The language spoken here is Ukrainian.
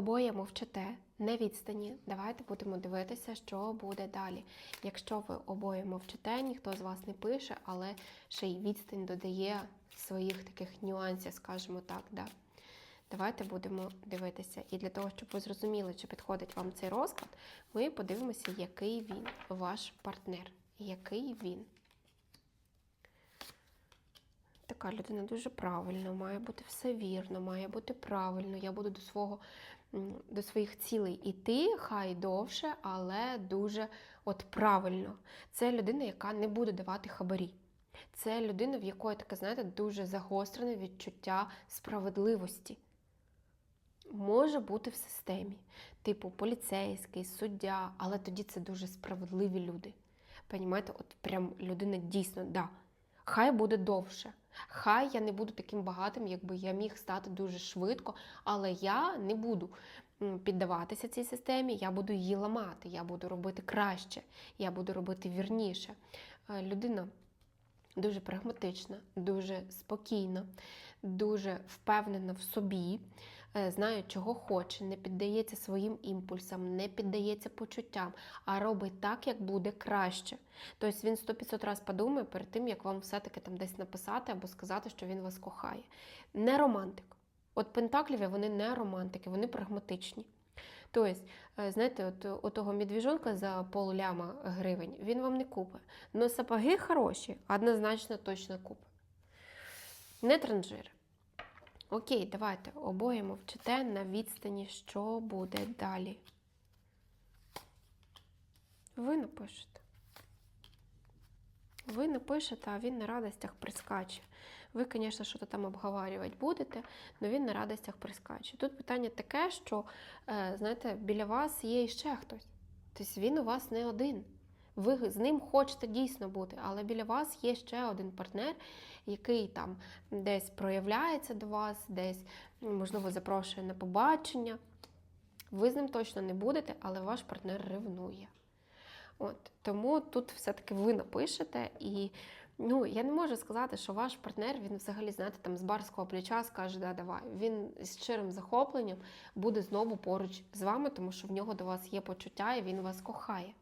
обоє мовчите, не відстані. Давайте будемо дивитися, що буде далі. Якщо ви обоє мовчите, ніхто з вас не пише, але ще й відстань додає своїх таких нюансів, скажімо так. Да. Давайте будемо дивитися. І для того, щоб ви зрозуміли, чи підходить вам цей розклад, ми подивимося, який він, ваш партнер. Який він. Така людина дуже правильна, має бути все вірно, має бути правильно. Я буду до свого до своїх цілей іти, хай довше, але дуже от правильно. Це людина, яка не буде давати хабарі. Це людина, в якої таке, знаєте, дуже загострене відчуття справедливості. Може бути в системі, типу поліцейський, суддя, але тоді це дуже справедливі люди. Понімаєте, от прям людина дійсно, да. Хай буде довше. Хай я не буду таким багатим, якби я міг стати дуже швидко, але я не буду піддаватися цій системі, я буду її ламати, я буду робити краще, я буду робити вірніше. Е, Людина дуже прагматична, дуже спокійна, дуже впевнена в собі, знає, чого хоче, не піддається своїм імпульсам, не піддається почуттям, а робить так, як буде краще. Тобто він 100-500 разів подумає перед тим, як вам все-таки там десь написати або сказати, що він вас кохає. Не романтик. От Пентакліві вони не романтики, вони прагматичні. Тобто, е, знаєте, от, от того медвіжонка за полляма гривень він вам не купить. Но сапоги хороші, однозначно точно купить. Не транжири. Окей, давайте обоє мовчите на відстані, що буде далі. Ви напишете. Ви напишете, а він на радостях прискаче. Ви, звісно, що-то там обговорювати будете, але він на радостях прискаче. Тут питання таке, що, е, знаєте, біля вас є іще хтось. Тобто він у вас не один. Ви з ним хочете дійсно бути, але біля вас є ще один партнер, який там десь проявляється до вас, десь, можливо, запрошує на побачення. Ви з ним точно не будете, але ваш партнер ревнує. От, тому тут все-таки ви напишете, і ну, я не можу сказати, що ваш партнер, він взагалі, знаєте, там з барського плеча скаже, да, давай. Він з щирим захопленням буде знову поруч з вами, тому що в нього до вас є почуття і він вас кохає.